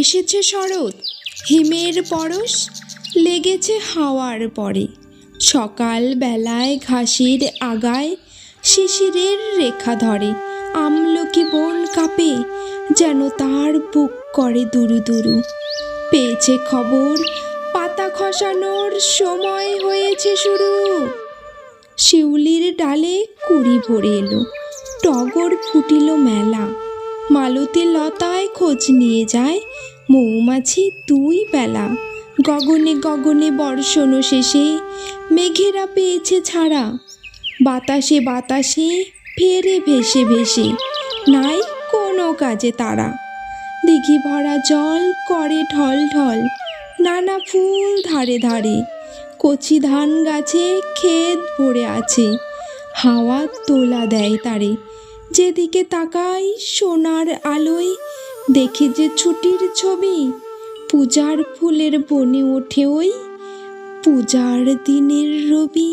এসেছে শরৎ, হিমের পরশ, লেগেছে হাওয়ার পরে। সকাল বেলায় ঘাসের আগায় শিশিরের রেখা ধরে। আমলকি বন কাঁপে, যেন তার বুক করে দুরু দুরু। পেয়েছে খবর, পাতা খসানোর সময় হয়েছে শুরু। শিউলির ডালে কুড়ি ভরে এলো, টগর ফুটিল মেলা। মালতী লতায় খোঁজ নিয়ে যায়। মৌমাছি দুই বেলা। গগনে গগনে বর্ষণ শেষে মেঘেরা পেয়েছে ছাড়া। বাতাসে বাতাসে ফেরে ভেসে ভেসে। নাই কোনো কাজে তারা। দিঘি ভরা জল করে ঢল ঢল। নানা ফুল ধারে ধারে। কচি ধান গাছে ক্ষেত ভরে আছে। হাওয়া তোলা দেয় তারে। যেদিকে তাকাই সোনার আলোয়, দেখি যে ছুটির ছবি, পূজার ফুলের বনে ওঠে ওই পূজার দিনের রবি।